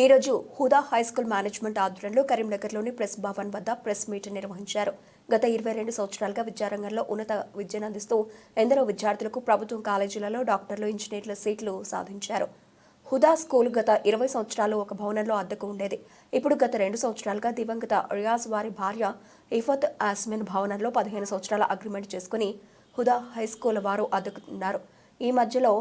ఈరోజు Huda high school management ఆధ్వర్యంలో కరీంనగర్లోని ప్రెస్ భవన్ వద్ద ప్రెస్ మీట్ నిర్వహించారు. గత ఇరవై రెండు సంవత్సరాలుగా విద్యారంగంలో ఉన్నత విద్యను అందిస్తూ ఎందరో విద్యార్థులకు ప్రభుత్వం కాలేజీలలో డాక్టర్లు ఇంజనీర్ల సీట్లు సాధించారు. హుదా స్కూల్ గత ఇరవై సంవత్సరాలు ఒక భవనంలో అద్దెకు ఉండేది. ఇప్పుడు గత రెండు సంవత్సరాలుగా దివంగత రియాజ్ వారి భార్య ఇఫత్ ఆస్మిన్ భవనంలో పదిహేను సంవత్సరాల అగ్రిమెంట్ చేసుకుని హుదా హై స్కూల్ వారు అద్దెకున్నారు ఈ మధ్యలో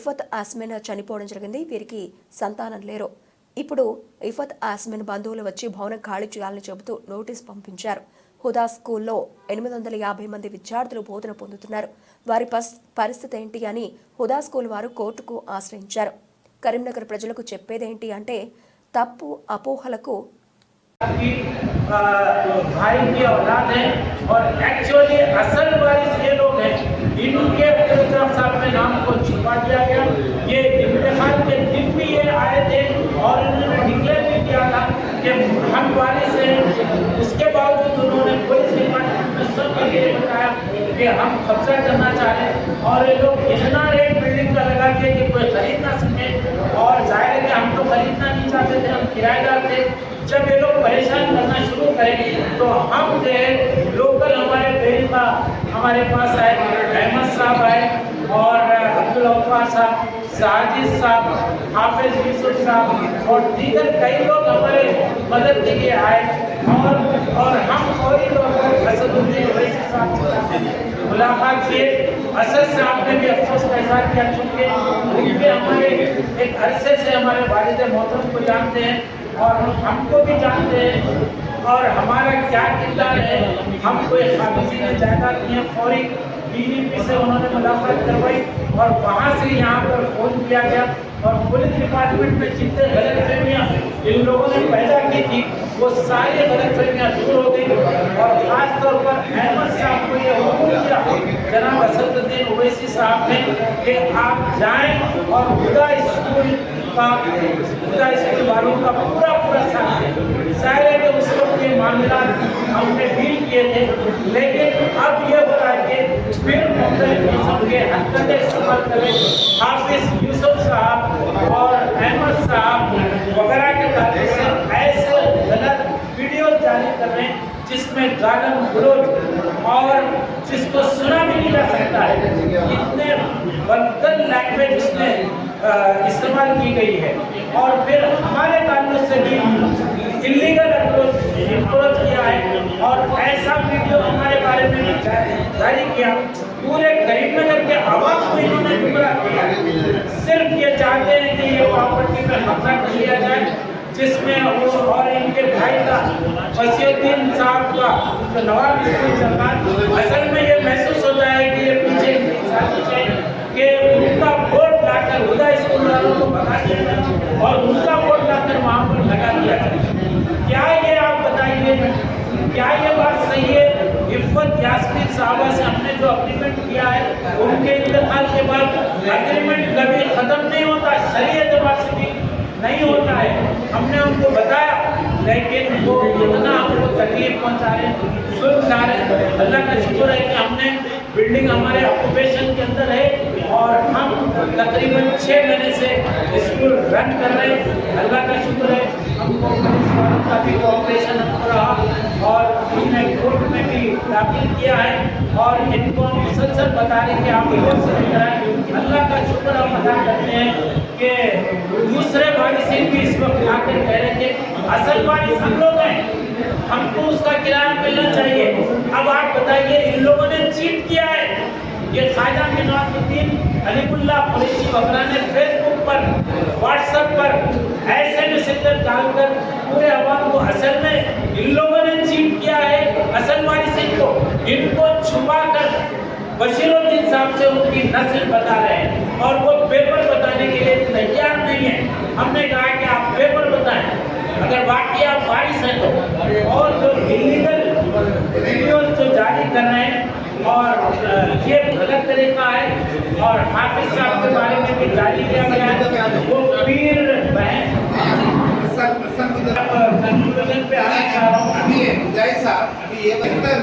ఇఫత్ ఆస్మిన్ చనిపోవడం జరిగింది. వీరికి సంతానం లేరు. ఇప్పుడు ఇఫత్ ఆస్మిన్ బంధువులు వచ్చి భవనం ఖాళీ చేయాలని చెబుతూ నోటీస్ పంపించారు హుదా స్కూల్లో ఎనిమిది వందల యాభై మంది విద్యార్థులు బోధన పొందుతున్నారు వారి పస్- పరిస్థితి ఏంటి అని హుదా స్కూల్ వారు కోర్టుకు ఆశ్రయించారు కరీంనగర్ ప్రజలకు చెప్పేదేంటి అంటే తప్పు అపోహలకు की आ, भाई की औलाद है और एक्चुअली असल वारिस ये लोग हैं इनके अब्दुल साहब के नाम को छुपा दिया गया ये इम्तिहान के दिन भी ये आए थे اور انہوں نے ڈکلیئر بھی کیا تھا کہ ہم وارث ہیں اس کے باوجود انہوں یہ بتایا کہ ہم قبضہ کرنا چاہ رہے ہیں۔ اور یہ لوگ اتنا ریٹ بلڈنگ کا لگا کے کہ کوئی خرید نہ سکے۔ اور ظاہر ہے کہ ہم تو خریدنا نہیں چاہتے تھے، ہم کرایہ دار تھے۔ جب یہ لوگ پریشان کرنا شروع کریں گے، تو ہم جو ہے لوکل ہمارے پیڑا ہمارے پاس آئے، احمد صاحب آئے، اور عبدالعفا صاحب، ساجد صاحب، حافظ یوسف صاحب، اور دیگر کئی لوگ ہمارے مدد کے لیے آئے اور اور ہم فوری طور پر حضرت الدین اویسی صاحب ملاقات کیے۔ اسد آپ نے بھی افسوس کا اظہار کیا، چونکہ ان کے ہمارے ایک عرصے سے ہمارے والد محترم کو جانتے ہیں اور ہم کو بھی جانتے ہیں۔ اور ہمارا کیا کردار ہے؟ ہم کو ایک خاموشی نے جائیداد کی ہے، فوری بی پی سے انہوں نے ملاقات کروائی اور وہاں سے یہاں پر فون کیا گیا اور پولیس ڈپارٹمنٹ میں جتنے غلط فہمیاں ان لوگوں نے پیدا کی تھی، وہ ساری غلط فہمیاں دور ہو گئی اور خاص طور پر احمد صاحب کو یہ حکم کیا جناب اسد الدین اویسی صاحب نے کہ آپ جائیں اور خدا اسکول کا، خدا اسکول والوں کا پورا پورا ساتھ دیں۔ ظاہر ہے کہ اس وقت یہ معاملات ہم نے ڈیل کیے تھے، لیکن اب یہ بات کریں حافظ یوسف صاحب اور احمد صاحب وغیرہ کے تعلق سے ایسے غلط ویڈیو جاری کر رہے ہیں جس میں ظالم گروج اور جس کو سنا بھی نہیں جا سکتا ہے، اتنے بلکل لینگویج اس میں استعمال کی گئی ہے۔ اور پھر ہمارے تعلق سے بھی انلیگل اپروچ اپروچ کیا ہے اور ایسا ویڈیو ہمارے بارے میں جاری کیا پورے کریم نگر کے عوام کو انہوں نے گمراہ کیا صرف یہ چاہتے ہیں کہ یہ پراپرٹی پر قبضہ کر لیا جائے جس میں اور ان کے بھائی کا وسیع الدین صاحب کا نواب اسکول جماعت اصل میں یہ کیا ہے؟ ان کے انتقال کے بعد اگریمنٹ کبھی ختم نہیں ہوتا صحیح اعتبار سے بھی نہیں ہوتا ہے۔ ہم نے ان کو بتایا، لیکن وہ اتنا ہم کو تکلیف پہنچا رہے سن جا رہے اللہ کا شکر ہے کہ ہم نے بلڈنگ ہمارے آکوپیشن کے اندر ہے اور ہم تقریباً چھ مہینے سے اسکول رن کر رہے ہیں۔ اللہ کا شکر ہے، ہم کو کا کوپریشن ہم کو رہا اور نے کورٹ میں بھی داخل کیا ہے اور ان کو ہم مسلسل بتا رہے کہ آپ لوگ سے اللہ کا شکر ہم ادا کرتے ہیں کہ دوسرے بارشیں بھی اس وقت آ کر کہہ رہے تھے، اصل بارش ہم لوگ ہیں، ہم کو اس کا کرایہ ملنا چاہیے۔ اب آپ بتائیے، ان لوگوں نے چیٹ کیا ہے؟ یہ خواجہ کے الدین علی اللہ قریشی بکرا نے پھر پر واٹس اپ پر ایسے میسنجر ڈال کر پورے عوام کو اصل میں ان لوگوں نے چیٹ کیا ہے، اصل وارثین کو ان کو چھپا کر بشیر الدین صاحب سے ان کی نسل بتا رہے ہیں اور وہ پیپر بتانے کے لیے تیار نہیں ہے ہم نے کہا کہ آپ پیپر بتائیں۔ اگر واقعی آپ بارش ہیں تو اور جو انلیگل ویڈیوز جو جاری کر رہے ہیں اور یہ غلط طریقہ ہے اور حافظ صاحب کے بارے میں بھی جاری کیا گیا ہے۔ پاکستان کی طرف ابھی جائے صاحب یہ بہتر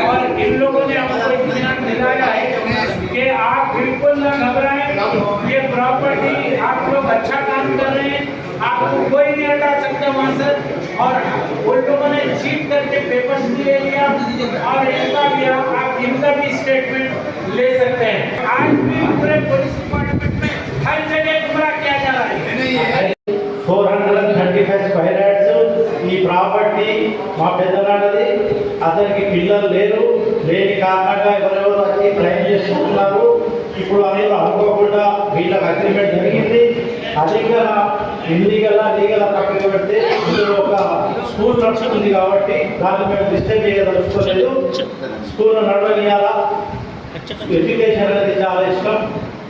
اور ان لوگوں نے ہم کو اطمینان دلایا ہے کہ آپ بالکل نہ گھبرائیں یہ پراپرٹی آپ لوگ اچھا کام کر رہے ہیں آپ کو کوئی نہیں ہٹا سکتا وہاں سے اور ان لوگوں نے چیٹ کر کے پیپرز بھی لے لیا اور ان کا بھی آپ ان کا بھی اسٹیٹمنٹ لے سکتے ہیں آج بھی پورے پولیس మా పెద్దనాన్నది అతనికి పిల్లలు లేరు లేని కారణంగా ఎవరెవరు వచ్చి క్లైమ్ చేసుకుంటున్నారు ఇప్పుడు అనేది అనుకోకుండా వీళ్ళకి అగ్రిమెంట్ జరిగింది. అధికల ఇల్లీగల్ లీగల్ పక్కన పెడితే ఇందులో ఒక స్కూల్ నడుస్తుంది కాబట్టి దాన్ని మేము డిస్టర్బ్ చేయదలుచుకోలేదు. స్కూల్ నడవనియాలా ఎడ్యుకేషన్ అనేది చాలా ఇష్టం.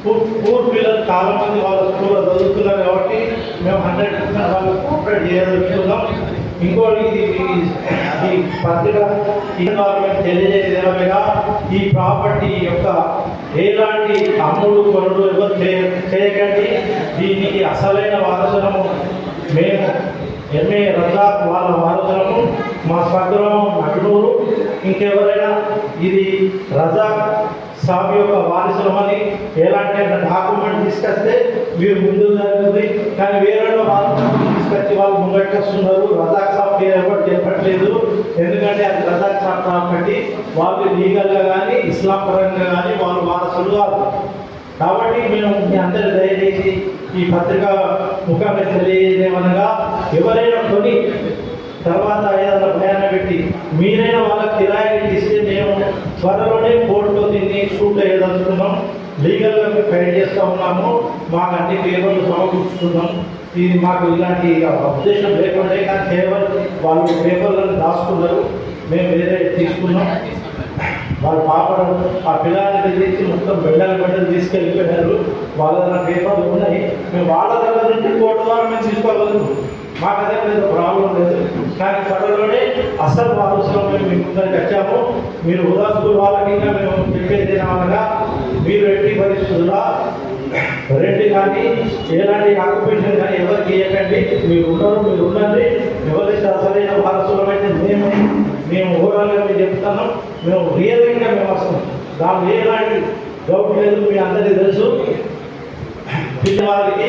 పూర్ పిల్లలు చాలా మంది వాళ్ళ స్కూల్లో చదువుతున్నారు కాబట్టి మేము హండ్రెడ్ పర్సెంట్ వాళ్ళకి కోఆపరేట్ చేయదలుచుకున్నాం. ఇంకోటి ఇది ఈ- పత్రిక ఈ గవర్నమెంట్ ఈ ప్రాపర్టీ యొక్క ఎలాంటి అమ్ముడు కొనుడు చేయకండి. దీనికి అసలైన వారసనము మేము. ఎంఏ రజాక్ వాళ్ళ వారసనము మా స్వగ్రామం నటునూరు. ఇంకెవరైనా ఇది రజాక్ సాబ్ యొక్క వారసులమని ఎలాంటి డాక్యుమెంట్ తీసుకొస్తే మీరు ముందు జరుగుతుంది కానీ వేరే వాళ్ళు తీసుకొచ్చి రజాక్ సాబ్ పేరు చెప్పట్లేదు. ఎందుకంటే అది రజాక్ సాబ్ కాబట్టి వాళ్ళు లీగల్గా కానీ ఇస్లాం పరంగా కానీ వాళ్ళు వారసులు కాదు. కాబట్టి మేము మీ అందరి దయచేసి ఈ పత్రిక ముఖంగా తెలియజేయమనగా ఎవరైనా కొని తర్వాత ఏదైనా ప్రయాణం పెట్టి మీరైనా వాళ్ళకి కిరాయి ఇస్తే మేము త్వరలోనే కోర్టులో దీన్ని షూట్ అయ్యేదలుచుకున్నాం. లీగల్గా మేము ఫైట్ చేస్తూ ఉన్నాము. మాకు అన్ని పేపర్లు సమకూర్చుతున్నాం ఇది మాకు ఇలాంటి ఉద్దేశం లేకుండా కానీ కేవలం వాళ్ళు పేపర్లను దాచుకున్నారు మేము వేరే తీసుకున్నాం వాళ్ళ పాపడం ఆ పిల్లలకి తీసి మొత్తం బిడ్డలు బిడ్డలు తీసుకెళ్ళిపోయినారు. వాళ్ళ దగ్గర పేపర్లు ఉన్నాయి. మేము వాళ్ళ దగ్గర నుంచి కోర్టు ద్వారా మేము తీసుకోగలుగుతాం. మాకు అదే పెద్ద ప్రాబ్లం లేదు. కానీ త్వరలోనే అసలు వారసులో మేము మీ ముందరికి వచ్చాము. మీరు ఉదాసు వాళ్ళకి ఇంకా మేము చెప్పేది ఏమనగా మీరు ఎట్టి పరిస్థితుల్లో రెంట్ కానీ ఎలాంటి ఆక్యుపేషన్ కానీ ఎవరికి ఇవ్వకండి మీరు ఉండరు మీరు ఉండండి. ఎవరైతే అసలైన వారసులమైతే మేము మేము ఓవరాల్గా మేము చెప్తాను మేము రియల్గా మేము వస్తాం దాని ఎలాంటి డౌట్ లేదు మీ అందరికీ తెలుసు. పిల్లవారికి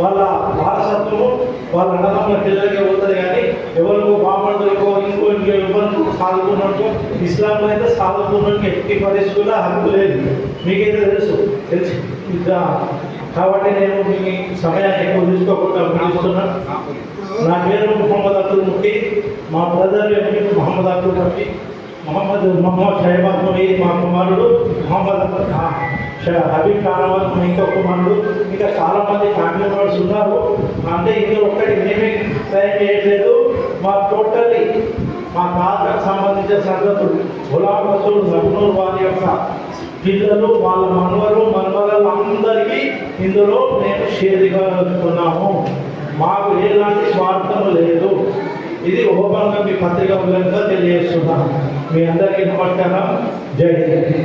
వాళ్ళ వారసత్వము వాళ్ళ అన్నదమ్ముల పిల్లలకే పోతుంది కానీ ఎవరికో బామడుకో ఇంకో ఇంకో ఎవరికో సాధుకున్నట్టు ఇస్లాంలో అయితే సాధుకున్నట్టు ఎట్టి పరిస్థితుల్లో హక్కు లేదు. మీకైతే తెలుసు తెలుసు. కాబట్టి నేను మీ సమయాన్ని ఎక్కువ తీసుకోకుండా ముగిస్తున్నాను నా పేరు మొహమ్మద్ అబ్దుల్ ముఫ్తీ మా బ్రదర్ ఎంపీ మొహమ్మద్ అబ్దుల్ ముఫ్తీ. మొహమ్మద్ మొహమ్మద్ షహబాద్ ముని మా కుమారుడు మొహమ్మద్ హబీబ్ ఖానాబాద్ మా ఇంకో కుమారుడు ఇంకా చాలా మంది ఫ్యామిలీ మెంబర్స్ ఉన్నారు అంటే ఇందులో ఒక్కటి మేమే సహాయం చేయట్లేదు మా టోటల్లీ మా తాతకు సంబంధించిన సంగతులు గులాం రసూల్ నగ్నూర్ వారి యొక్క పిల్లలు వాళ్ళ మనవరు మనవరాలు అందరికీ ఇందులో మేము షేర్గా వస్తున్నాము మాకు ఎలాంటి స్వార్థం లేదు ఇది ఓపెన్గా మీ పత్రిక మూలంగా తెలియజేస్తున్నాను మీ అందరికీ నమస్కారం. జై హింద్.